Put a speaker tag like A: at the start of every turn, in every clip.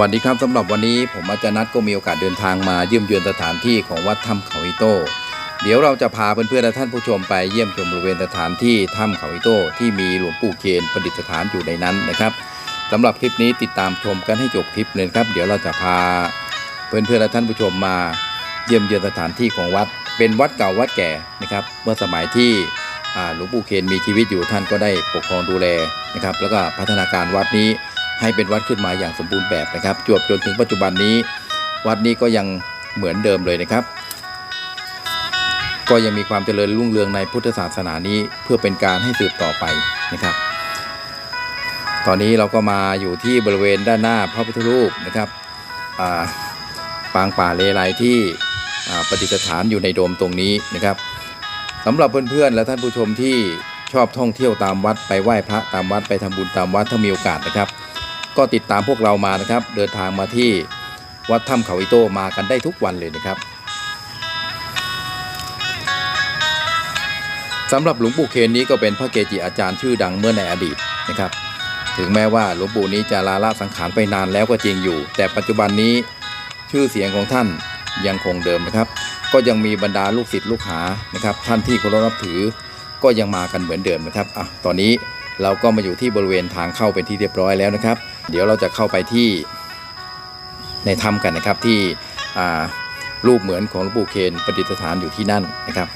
A: สวัสดีครับสำหรับวันนี้ผมอาจารย์นัทก็มีโอกาสเดินทางมาเยี่ยมเยือนสถานที่ของวัดถ้ำเขาอิโต้เดี๋ยวเราจะพาเพื่อนๆและท่านผู้ชมไปเยี่ยมชมบริเวณสถานที่ถ้ำเขาอิโต้ที่มีหลวงปู่เคนประดิษฐานอยู่ในนั้นนะครับสำหรับคลิปนี้ติดตามชมกันให้จบคลิปเลยครับ เดี๋ยวเราจะพาเพื่อนๆและท่านผู้ชมมาเยี่ยมเยือนสถานที่ของวัด เป็นวัดเก่าวัดแก่นะครับ เมื่อสมัยที่หลวงปู่เคนมีชีวิตอยู่ท่านก็ได้ปกครองดูแลนะครับ แล้วก็พัฒนาการวัดนี้ ให้เป็นวัดขึ้นมาอย่างสมบูรณ์แบบนะครับ จวบจนถึงปัจจุบันนี้ วัดนี้ก็ยังเหมือนเดิมเลยนะครับ ก็ยังมีความเจริญรุ่งเรืองในพุทธศาสนานี้เพื่อเป็นการให้สืบต่อไปนะครับ ตอนนี้เราก็มาอยู่ที่บริเวณด้านหน้าพระพุทธรูปนะครับปางป่าเลไลที่ประดิษฐานอยู่ในโดมตรงนี้นะครับสำหรับเพื่อนๆและท่านผู้ชมที่ชอบท่องเที่ยวตามวัดไปไหว้พระตามวัดไปทำบุญตามวัดถ้ามีโอกาสนะครับ ก็ติดตามพวกเรามานะครับ เดินทางมาที่วัดถ้ำเขาอิโต้มากันได้ทุกวันเลยนะครับสำหรับหลวงปู่เคนนี้ก็เป็นพระเกจิอาจารย์ชื่อดังเมื่อในอดีตนะครับ ถึงแม้ว่าหลวงปู่นี้จะลาละสังขารไปนานแล้วก็จริงอยู่ แต่ปัจจุบันนี้ชื่อเสียงของท่านยังคงเดิมนะครับ ก็ยังมีบรรดาลูกศิษย์ลูกหานะครับ ท่านที่เคารพนับถือก็ยังมากันเหมือนเดิมนะครับอะตอนนี้เราก็มาอยู่ที่บริเวณทางเข้าเป็นที่เรียบร้อยแล้วนะครับ เดี๋ยวเราจะเข้าไปที่ในถ้ำกันนะครับที่รูปเหมือนของหลวงปู่เคนประดิษฐานอยู่ที่นั่นนะครับ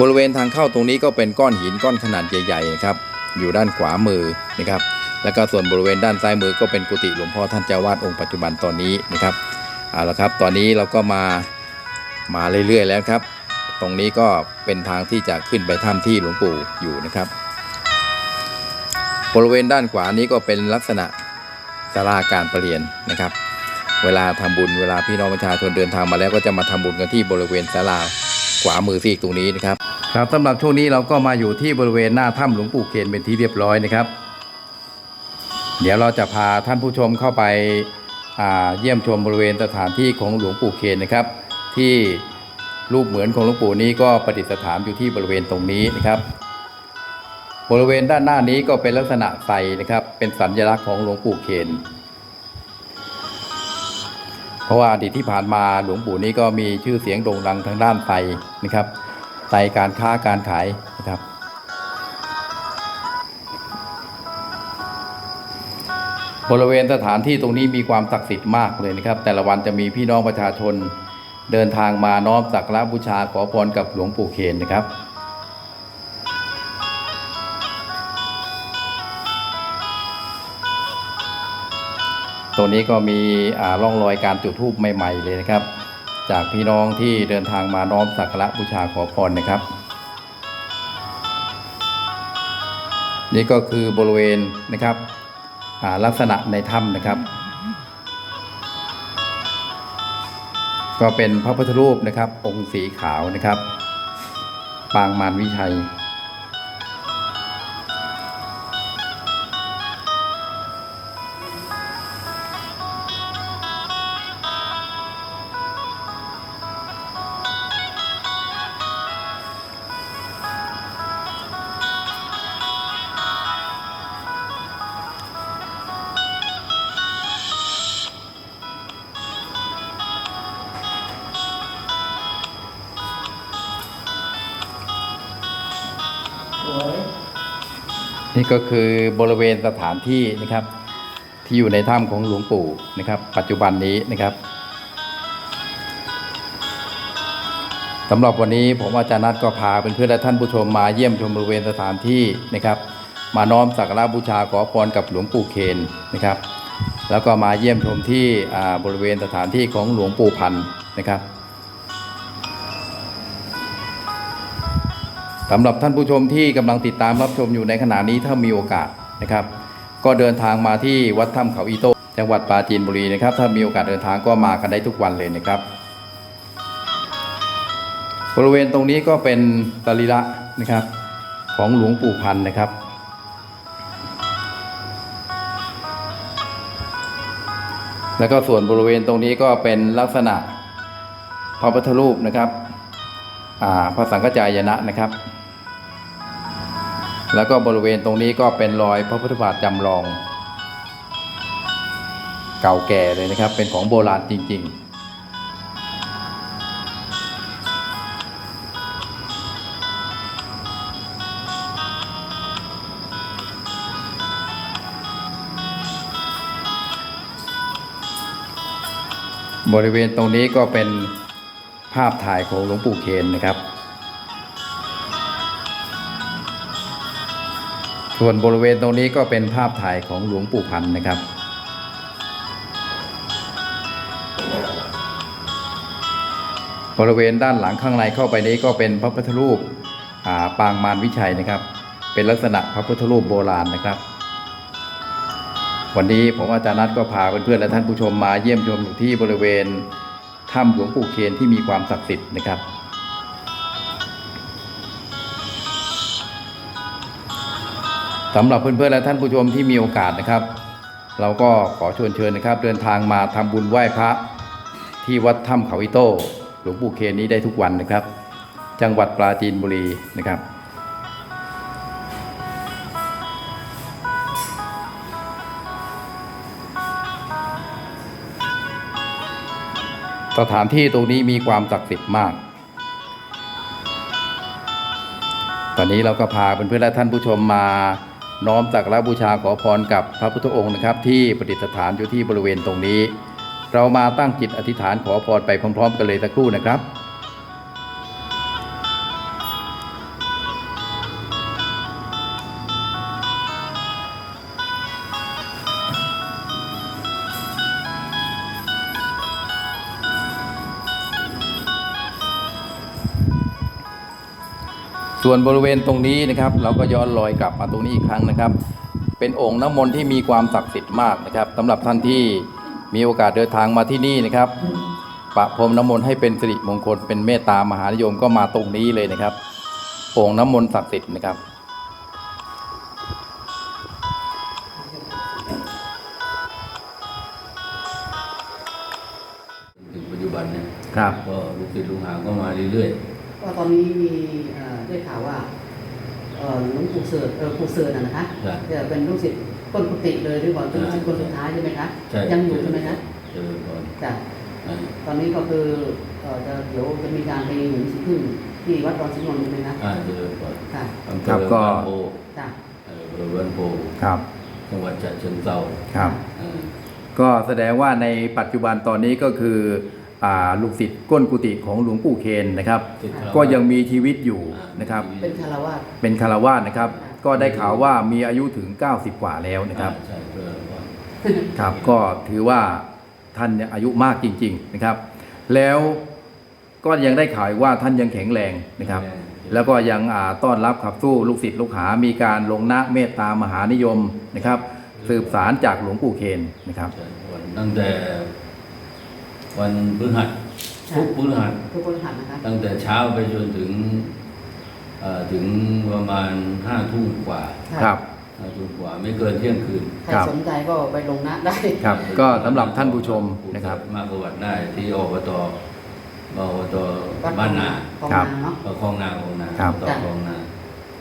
A: บริเวณทางเข้าตรงนี้ก็เป็นก้อนหินก้อนขนาดใหญ่ๆนะครับ อยู่ด้านขวามือนะครับ แล้วก็ส่วนบริเวณด้านซ้ายมือก็เป็นกุฏิหลวงพ่อท่านเจ้าวาดองค์ปัจจุบันตอนนี้นะครับเอาละครับ ตอนนี้เราก็มามาเรื่อยๆแล้วครับ ตรงนี้ก็เป็นทางที่จะขึ้นไปถ้ำที่หลวงปู่อยู่นะครับ บริเวณด้านขวานี้ก็เป็นลักษณะศาลาการประเรียนนะครับ เวลาทำบุญเวลาพี่น้องประชาชนเดินทางมาแล้วก็จะมาทำบุญกันที่บริเวณศาลาขวามือซีกตรงนี้นะครับ ครับสำหรับช่วงนี้เราก็มาอยู่ที่บริเวณหน้าถ้ำหลวงปู่เคนเป็นที่เรียบร้อยนะครับ เดี๋ยวเราจะพาท่านผู้ชมเข้าไปาเยี่ยมชมบริเวณสถานที่ของหลวงปู่เคนนะครับ ที่รูปเหมือนของหลวงปู่นี้ก็ประดิษฐานอยู่ที่บริเวณตรงนี้นะครับ บริเวณด้านหน้านี้ก็เป็นลักษณะไฟนะครับ เป็นสัญลักษณ์ของหลวงปู่เคนเพราะว่าอดีตที่ผ่านมาหลวงปู่นี้ก็มีชื่อเสียงโด่งดังทางด้านไฟนะครับไฟการค้าการขายนะครับบริเวณสถานที่ตรงนี้มีความศักดิ์สิทธิ์มากเลยนะครับ แต่ละวันจะมีพี่น้องประชาชนเดินทางมาน้อมสักการะบูชาขอพรกับหลวงปู่เคนนะครับ ตรงนี้ก็มีร่องรอยการจุดธูปใหม่ๆเลยนะครับ จากพี่น้องที่เดินทางมาน้อมสักการะบูชาขอพรนะครับ นี่ก็คือบริเวณนะครับลักษณะในถ้ำนะครับ ก็เป็นพระพุทธรูปนะครับ องค์สีขาวนะครับ ปางมารวิชัย นี่ก็คือบริเวณสถานที่นะครับ ที่อยู่ในถ้ำของหลวงปู่นะครับ ปัจจุบันนี้นะครับสำหรับวันนี้ผมอาจารย์นัทก็พาเพื่อนๆและท่านผู้ชมมาเยี่ยมชมบริเวณสถานที่นะครับ มาน้อมสักการะบูชาขอพรกับหลวงปู่เคนนะครับ แล้วก็มาเยี่ยมชมที่บริเวณสถานที่ของหลวงปู่พันนะครับ สำหรับท่านผู้ชมที่กำลังติดตามรับชมอยู่ในขณะนี้ถ้ามีโอกาสนะครับ ก็เดินทางมาที่วัดถ้ำเขาอีโต้จังหวัดปราจีนบุรีนะครับ ถ้ามีโอกาสเดินทางก็มากันได้ทุกวันเลยนะครับ บริเวณตรงนี้ก็เป็นสรีระนะครับของหลวงปู่พันธ์นะครับ แล้วก็ส่วนบริเวณตรงนี้ก็เป็นลักษณะพระพุทธรูปนะครับอ่าพระสังฆจายนะนะครับ แล้วก็บริเวณตรงนี้ก็เป็นรอยพระพุทธบาทจำลอง เก่าแก่เลยนะครับ เป็นของโบราณจริง ๆบริเวณตรงนี้ก็เป็นภาพถ่ายของหลวงปู่เคนนะครับ ส่วนบริเวณตรงนี้ก็เป็นภาพถ่ายของหลวงปู่พันธ์นะครับ บริเวณด้านหลังข้างในเข้าไปนี้ก็เป็นพระพุทธรูปาปางมารวิชัยนะครับ เป็นลักษณะพระพุทธรูปโบราณนะครับ วันนี้ผมอาจารย์นัทก็พาเพื่อนๆและท่านผู้ชมมาเยี่ยมชมอยู่ที่บริเวณถ้ำหลวงปู่เคนที่มีความศักดิ์สิทธิ์นะครับ สำหรับเพื่อนๆและท่านผู้ชมที่มีโอกาสนะครับ เราก็ขอชวนเชิญนะครับ เดินทางมาทำบุญไหว้พระที่วัดถ้ำเขาอิโต้หลวงปู่เคนนี้ได้ทุกวันนะครับ จังหวัดปราจีนบุรีนะครับสถานที่ตรงนี้มีความศักดิ์สิทธิ์มาก ตอนนี้เราก็พาเพื่อนๆและท่านผู้ชมมา น้อมสักการะบูชาขอพรกับพระพุทธองค์นะครับ ที่ประดิษฐานอยู่ที่บริเวณตรงนี้ เรามาตั้งจิตอธิษฐานขอพรไปพร้อมๆ กันเลยสักครู่นะครับ ส่วนบริเวณตรงนี้นะครับ เราก็ย้อนรอยกลับมาตรงนี้อีกครั้งนะครับ เป็นองค์น้ำมนต์ที่มีความศักดิ์สิทธิ์มากนะครับสำหรับท่านที่มีโอกาสเดินทางมาที่นี่นะครับประพรมน้ำมนต์ให้เป็นสิริมงคลเป็นเมตตามหานิยมก็มาตรงนี้เลยนะครับองค์น้ำมนต์ศักดิ์สิทธิ์นะครับ
B: ถึงปัจจุบันเนี่ย
A: ครับ
B: ก็ลูกศิษย์ลูกหาก็มาเรื่อย
C: ก็ตอนนี้มีเอ่อได้ข่าวว่าเอ่อหลวงปู่เสิร์ชเออปู่เสิร์ชนะนะคะ
B: ๆใช่
C: จะเป็นลูกศิษย์ต้นกุฏิเลยหรือว่าเป็นลูกศิษย์คนสุดท้ายใช่ไหมคะ
B: ใช่
C: ยังอยู่ใช่ไหมคะ
B: เจริญพร
C: จ้ะ
B: อ่า
C: ตอนนี้ก็คือเอ่อจะเดี๋ยวจะมีการไปหนุนสีพึ่งที่วัดดอนสิงห์นนท์ใช่ไหมคะ
B: อ่าเจริญพร
C: ค่ะ
B: อำเภ
A: ครั
B: อบ
A: ก็
B: บ้านโพ
C: จ้ะ
B: เอออำเภอบ้านโพ
A: ครับ
B: จังหวัดฉะเชิงเทรา
A: ครับ
B: อ่า
A: ก็แสดงว่าในปัจจุบันตอนนี้ก็คืออ่า ลูกศิษย์ก้นกุฏิของหลวงปู่เคนนะครับ
B: ศิษย์คารวะ
A: ก็ยังมีชีวิตอยู่นะครับ
C: เป็นคารวาส
A: เป็นคารวาสนะครับ ก็ได้ข่าวว่ามีอายุถึง 90 กว่าแล้วนะครับ
B: อ่าใช่เจริญพร
A: ครับก็ถือว่าท่านเนี่ยอายุมากจริง ๆนะครับ แล้วก็ยังได้ข่าวอีกว่าท่านยังแข็งแรงนะครับ แล้วก็ยังอ่าต้อนรับขับสู้ลูกศิษย์ลูกหา มีการลงนะเมตตามหานิยมนะครับ สืบสารจากหลวงปู่เคนนะครับ
B: ใช่วันตั้งแต่ วันพฤหัสทุกพฤหัส
C: ทุกคนหันนะคะ
B: ตั้งแต่เช้าไปจนถึงเอ่อถึงประมาณห้าทุ่มกว่าะ
A: ครับ
B: ห้าทุ่มกว่าไม่เกินเที่ยงคืน
C: ใคร
A: ครับ
C: สนใจก็ไปลงนะได้
A: ครับ ก็สำหรับท่านผู้ชมนะครับ
B: มาประวัติได้ที่อบตอบตบ้านนา
C: ของ
A: ครับ
C: นาเนาะ
B: เอ่อคลองนาคลองนา
A: ครับ
B: ต่อคลองนา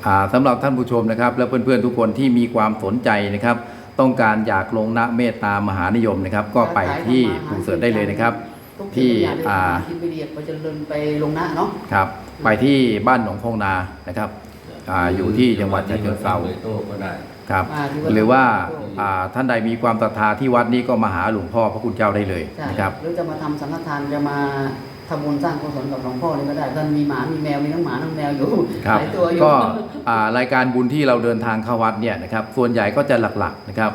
A: อ่าสำหรับท่านผู้ชมนะครับ และเพื่อนๆทุกคนที่มีความสนใจนะครับ ต้องการอยากลงนะเมตตามหานิยมนะครับ ก็ไปที่ปู่เสือได้เลยนะครับ
C: ทุก
A: ที่
C: ที่อยาก
A: อ่า
C: อ่าที่ไปเรียนไปเจริญไปลงนะเนาะ
A: ครับไปที่บ้านหนองคลองนานะครับอ่าอยู่ที่จังหวัดฉะเชิงเทรา
B: โต้ก็ได้
A: ครับ
C: อ่าที่วัด
A: หรือว่า
C: โต้
A: อ่าท่านใดมีความศรัทธาที่วัดนี้ก็มาหาหลวงพ่อพระคุณเจ้าได้เลย
C: ใช่
A: นะครับ
C: หรือจะมาทำสังฆทานจะมา ทำบุญสร้างกุศลกับหลวงพ่อนี่ก็ได้ท่านมีหมามีแมวมีทั้งหมาทั้งแมวอยู่
A: ครับ
C: หลายตัวอยู่
A: ก็อ่ารายการบุญที่เราเดินทางเข้าวัดเนี่ยนะครับส่วนใหญ่ก็จะหลักๆนะครับ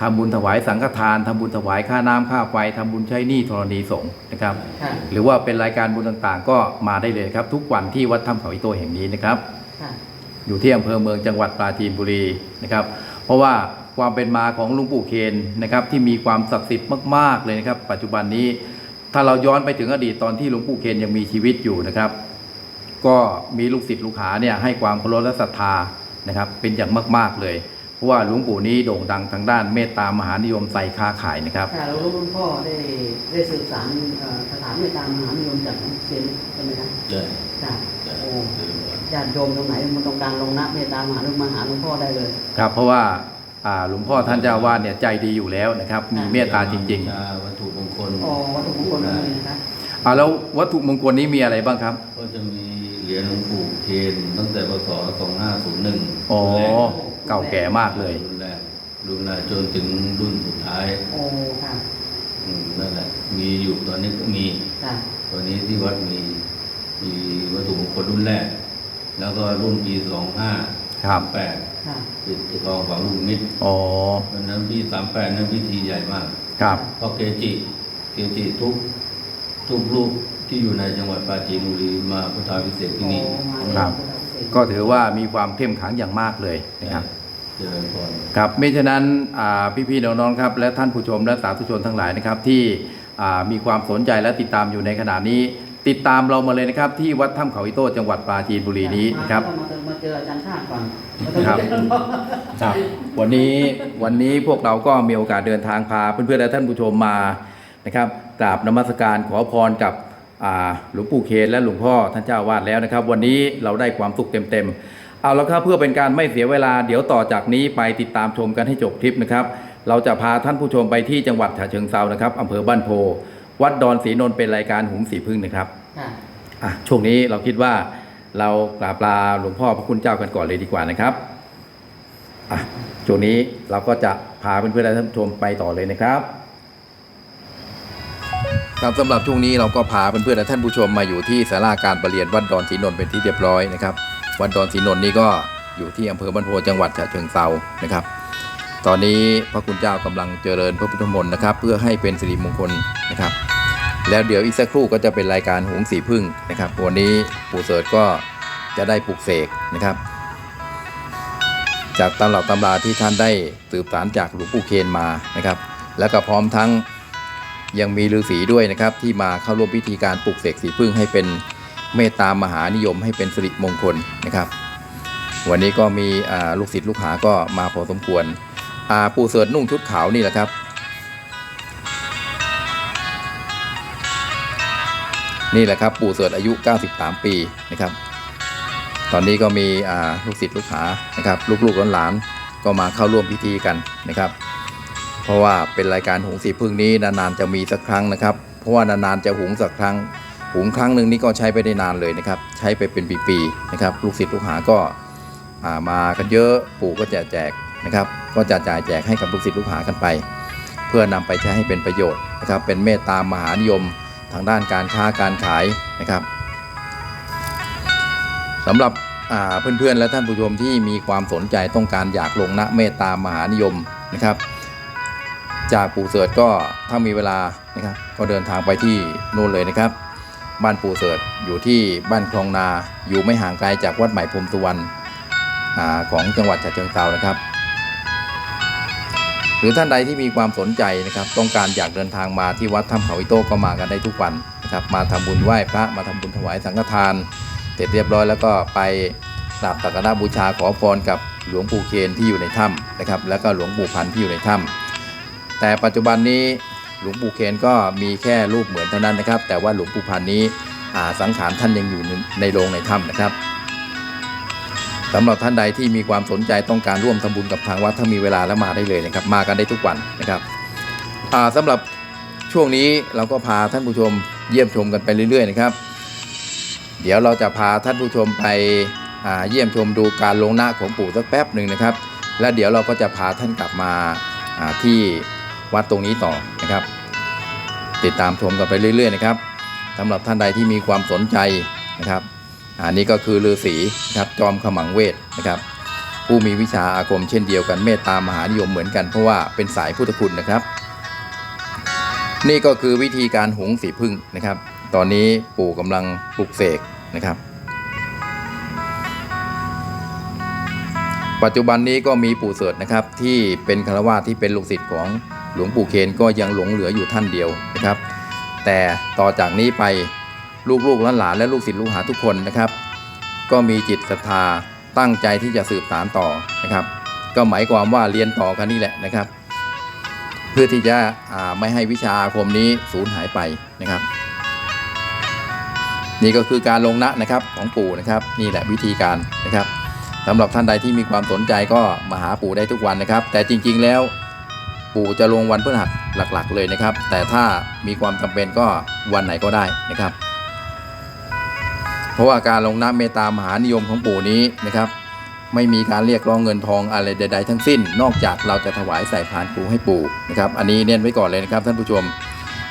A: ทำบุญถวายสังฆทานทำบุญถวายค่าน้ำค่าไฟทำบุญใช้หนี้ธรณีสงฆ์นะครับ
C: ค่ะ
A: หรือว่าเป็นรายการบุญต่างๆ ก็มาได้เลยครับ ทุกวันที่วัดถ้ำเขาอิโตแห่งนี้นะครับ
C: ค่ะ
A: อยู่ที่อำเภอเมืองจังหวัดปราจีนบุรีนะครับ เพราะว่าความเป็นมาของหลุงปู่เคนนะครับที่มีความศักดิ์สิทธิ์มากๆเลยนะครับ ปัจจุบันนี้ ถ้าเราย้อนไปถึงอดีตตอนที่หลวงปู่เคนยังมีชีวิตอยู่นะครับ ก็มีลูกศิษย์ลูกหาเนี่ยให้ความเคารพและศรัทธานะครับ เป็นอย่างมาก ๆเลย เพราะว่าหลวงปู่นี้โด่งดังทางด้านเมตตามหานิยมใส่ค้าขายนะครับ
C: ค่ะแล้วหลวงพ่อได้ได้สืบสารเอ่อสถานเมตตามหานิยมจากหลวงเทียนใช่ไหมคะ
B: ใช่
C: ค่ะ
B: ใช่
C: โอ้
B: เจริญพร
C: ญาติโยมตรงไหนมันต้องการลงนะเมตตามหาหรือมาหาหลวงพ่อได้เลย
A: ครับ เพราะว่าอ่าหลวงพ่อท่านเจ้าอาวาดเนี่ยใจดีอยู่แล้วนะครับ มีเมตตาจริง
B: ชาวัตถุมงค ล
C: อ๋อวัตถุมงคลก็มีนะคะ
A: ๆอ่าแล้ววัตถุมงคลนี้มีอะไรบ้างครับ
B: ก็จะมีเหรียญหลวงปู่เคนตั้งแต่พศ2501
A: อ๋อเก่าแก่มากเลย
B: รุ่นแรกรุ่นแรกจนถึงรุ่นสุดท้าย
C: โอ้ค่ะ
B: อืมนั่นแหละมีอยู่ตอนนี้ก็มี
C: ค่ะ
B: ตอนนี้ที่วัดมีมีวัตถุมงคลรุ่นแรก แล้วก็รุ่นปีสองห้า
A: ครับ
B: แปด
C: ค่ะ
B: ติดทองฝังลูกนิมิต
A: อ๋อ
B: วันนั้นปีสามแปดนั้นพิธีใหญ่มาก
A: ครับ
B: เพราะเกจิ เกจิทุกทุกรูปที่อยู่ในจังหวัดปราจีนบุรีมาพุทธาพิเศษกที่นี่
C: โอ้มา
A: ครับ
C: พุทธพิเศษ
A: ก็ถือว่ามีความเข้มขังอย่างมากเลยนะครับ
B: เจริญพร
A: ครับไม่ฉะนั้นอ่าพี่ๆน้องๆครับ และท่านผู้ชมและสาธุชนทั้งหลายนะครับ ที่อ่ามีความสนใจและติดตามอยู่ในขณะนี้ ติดตามเรามาเลยนะครับ ที่วัดถ้ำเขาอิโต้จังหวัดปราจีนบุรีนี้นะครับ
C: มาเจอมาเจออาจารย์ชาติก่อน
A: ครับครับ วันนี้วันนี้พวกเราก็มีโอกาสเดินทางพาเพื่อนๆและท่านผู้ชมมา นะครับกราบนมัสการขอพรกับอ่าหลวงปู่เคนและหลวงพ่อท่านเจ้าอาวาดแล้วนะครับ วันนี้เราได้ความสุขเต็มๆเอาแล้วครับเพื่อเป็นการไม่เสียเวลาเดี๋ยวต่อจากนี้ไปติดตามชมกันให้จบคลิปนะครับ เราจะพาท่านผู้ชมไปที่จังหวัดฉะเชิงเซานะครับอำเภอบ้านโพ วัดดอนศรีนนท์เป็นรายการหุงสีพึ่งนะครับ
C: ค่ะ
A: อะช่วงนี้เราคิดว่าเรากราบลาหลวงพ่อพระคุณเจ้ากันก่อนเลยดีกว่านะครับอะช่วงนี้เราก็จะพาเพื่อนๆและท่านผู้ชมไปต่อเลยนะครับ ครับสำหรับช่วงนี้เราก็พาเพื่อนๆและท่านผู้ชมมาอยู่ที่ศาลาการประเรียนวัดดอนศรีนนท์เป็นที่เรียบร้อยนะครับวัดดอนศรีนนท์นี่ก็อยู่ที่อำเภอบ้านโพจังหวัดฉะเชิงเซานะครับ ตอนนี้พระคุณเจ้ากำลังเจริญพระพุทธมนต์นะครับ เพื่อให้เป็นสิริมงคลนะครับ แล้วเดี๋ยวอีกสักครู่ก็จะเป็นรายการหงสีพึ่งนะครับ วันนี้ปู่เสริฐก็จะได้ปลุกเสกนะครับ จากตำรับตำราที่ท่านได้สืบสารจากหลวงปู่เคนมานะครับ แล้วก็พร้อมทั้ง ยังมีฤาษีด้วยนะครับ ที่มาเข้าร่วมพิธีการปลุกเสกสีพึ่งให้เป็นเมตตามหานิยมให้เป็นสิริมงคลนะครับ วันนี้ก็มีลูกศิษย์ลูกหาก็มาพอสมควรปู่เสริฐนุ่งชุดขาวนี่แหละครับ นี่แหละครับปู่เสริฐอายุ 93 ปีนะครับ ตอนนี้ก็มีลูกศิษย์ลูกหานะครับ ลูกๆหลานๆก็มาเข้าร่วมพิธีกันนะครับ เพราะว่าเป็นรายการหุงสีพึ่งนี้นานๆจะมีสักครั้งนะครับ เพราะว่านานๆจะหุงสักครั้ง หุงครั้งหนึ่งนี่ก็ใช้ไปได้นานเลยนะครับ ใช้ไปเป็นปีๆนะครับ ลูกศิษย์ลูกหาก็ามากันเยอะปู่ก็จะแจกนะครับ ก็จะจ่ายแจกให้กับลูกศิษย์ลูกหากันไป เพื่อนำไปใช้ให้เป็นประโยชน์นะครับ เป็นเมตตามหานิยมทางด้านการค้าการขายนะครับสำหรับเพื่อนๆและท่านผู้ชมที่มีความสนใจต้องการอยากลงนะเมตตามหานิยมนะครับ จากปู่เสิร์ชก็ถ้ามีเวลานะครับก็เดินทางไปที่นู่นเลยนะครับ บ้านปู่เสิร์ชอยู่ที่บ้านคลองนาอยู่ไม่ห่างไกลจากวัดใหม่พรมสุวรรณอ่าของจังหวัดฉะเชิงเทรานะครับ หรือท่านใดที่มีความสนใจนะครับ ต้องการอยากเดินทางมาที่วัดถ้ำเขาอิโต้ก็มากันได้ทุกวันนะครับ มาทำบุญไหว้พระมาทำบุญถวายสังฆทาน เสร็จเรียบร้อยแล้วก็ไปกราบสักการะบูชาขอพรกับหลวงปู่เคนที่อยู่ในถ้ำนะครับ แล้วก็หลวงปู่พันที่อยู่ในถ้ำ แต่ปัจจุบันนี้หลวงปู่เคนก็มีแค่รูปเหมือนเท่านั้นนะครับ แต่ว่าหลวงปู่พันนี้สังขารท่านยังอยู่ในโรงในถ้ำนะครับสำหรับท่านใดที่มีความสนใจต้องการร่วมทำบุญกับทางวัดถ้ามีเวลาแล้วมาได้เลยนะครับมากันได้ทุกวันนะครับอ่าสำหรับช่วงนี้เราก็พาท่านผู้ชมเยี่ยมชมกันไปเรื่อยๆนะครับ เดี๋ยวเราจะพาท่านผู้ชมไปเยี่ยมชมดูการลงหน้าของปู่สักแป๊บหนึ่งนะครับ แล้วเดี๋ยวเราก็จะพาท่านกลับมาาที่ วัดตรงนี้ต่อนะครับ ติดตามชมกันไปเรื่อย ๆ นะครับสำหรับท่านใดที่มีความสนใจนะครับอันนี้ก็คือฤาษีนะครับจอมขมังเวทนะครับ ผู้มีวิชาอาคมเช่นเดียวกันเมตตามหานิยมเหมือนกันเพราะว่าเป็นสายพุทธคุณนะครับ นี่ก็คือวิธีการหุงสีพึ่งนะครับ ตอนนี้ปู่กำลังปลุกเสกนะครับ ปัจจุบันนี้ก็มีปู่เสดนะครับที่เป็นคารวาสที่เป็นลูกศิษย์ของ หลวงปู่เคนก็ยังหลงเหลืออยู่ท่านเดียวนะครับ แต่ต่อจากนี้ไปลูกๆหลานๆและลูกศิษย์ลูกหาทุกคนนะครับ ก็มีจิตศรัทธาตั้งใจที่จะสืบสานต่อนะครับ ก็หมายความว่าเรียนต่อกันนี่แหละนะครับ เพื่อที่จะไม่ให้วิชาอาคมนี้สูญหายไปนะครับ นี่ก็คือการลงนะนะครับของปู่นะครับ นี่แหละวิธีการนะครับสำหรับท่านใดที่มีความสนใจก็มาหาปู่ได้ทุกวันนะครับ แต่จริง ๆแล้ว ปู่จะลงวันพฤหัสหลักๆ เลยนะครับ แต่ถ้ามีความจำเป็นก็วันไหนก็ได้นะครับ เพราะว่าการลงน้ำเมตตามหานิยมของปู่นี้นะครับ ไม่มีการเรียกร้องเงินทองอะไรใด ๆ ทั้งสิ้น นอกจากเราจะถวายใส่พานปู่ให้ปู่นะครับ อันนี้เน้นไว้ก่อนเลยนะครับท่านผู้ชม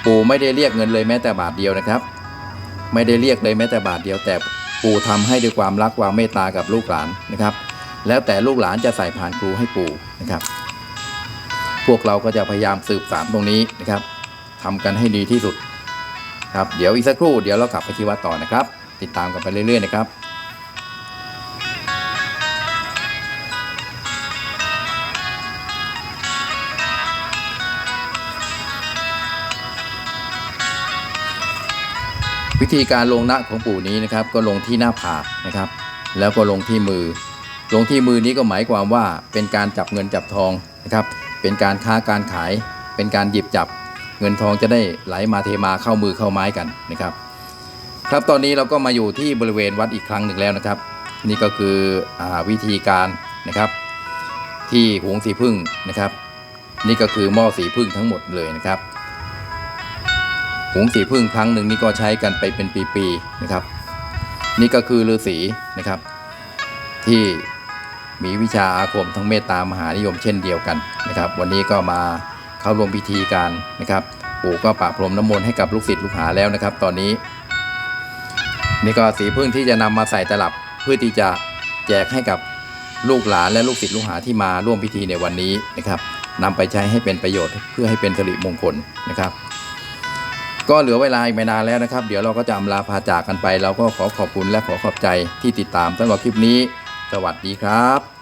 A: ปู่ไม่ได้เรียกเงินเลยแม้แต่บาทเดียวนะครับ ไม่ได้เรียกเลยแม้แต่บาทเดียว แต่ปู่ทำให้ด้วยความรักความเมตตากับลูกหลานนะครับ แล้วแต่ลูกหลานจะใส่ผ่านครูให้ปู่นะครับ พวกเราก็จะพยายามสืบสานตรงนี้นะครับทำกันให้ดีที่สุดครับเดี๋ยวอีกสักครู่เดี๋ยวเรากลับไปที่วัดต่อนะครับ ติดตามกันไปเรื่อย ๆ นะครับวิธีการลงนะของปู่นี้นะครับก็ลงที่หน้าผากนะครับ แล้วก็ลงที่มือ ลงที่มือนี้ก็หมายความว่าเป็นการจับเงินจับทองนะครับ เป็นการค้าการขาย เป็นการหยิบจับ เงินทองจะได้ไหลมาเทมาเข้ามือเข้าไม้กันนะครับ ครับตอนนี้เราก็มาอยู่ที่บริเวณวัดอีกครั้งหนึ่งแล้วนะครับ นี่ก็คืออวิธีการนะครับ ที่หงสีพึ่งนะครับ นี่ก็คือหม้อสีพึ่งทั้งหมดเลยนะครับหุงสีพึ่งครั้งหนึ่งนี่ก็ใช้กันไปเป็นปีๆนะครับ นี่ก็คือฤาษีนะครับ ที่ มีวิชาอาคมทั้งเมตตามหานิยมเช่นเดียวกันนะครับ วันนี้ก็มาเข้าร่วมพิธีการนะครับ ปู่ก็ปะพรมน้ำมนต์ให้กับลูกศิษย์ลูกหาแล้วนะครับ ตอนนี้ นี่ก็สีพึ่งที่จะนำมาใส่ตลับเพื่อที่จะแจกให้กับลูกหลานและลูกศิษย์ลูกหาที่มาร่วมพิธีในวันนี้นะครับนำไปใช้ให้เป็นประโยชน์เพื่อให้เป็นสิริมงคลนะครับ ก็เหลือเวลาอีกไม่นานแล้วนะครับ เดี๋ยวเราก็จะอำลาพาจากกันไป เราก็ขอขอบคุณและขอขอบใจที่ติดตามสำหรับคลิปนี้ สวัสดีครับ